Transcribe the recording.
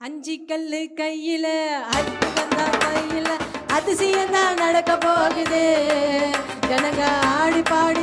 அஞ்சு கல்லு கையில அத்து வந்தா கையில அதிசயம் தான் நடக்க போகுது. ஜனங்க ஆடி பாடி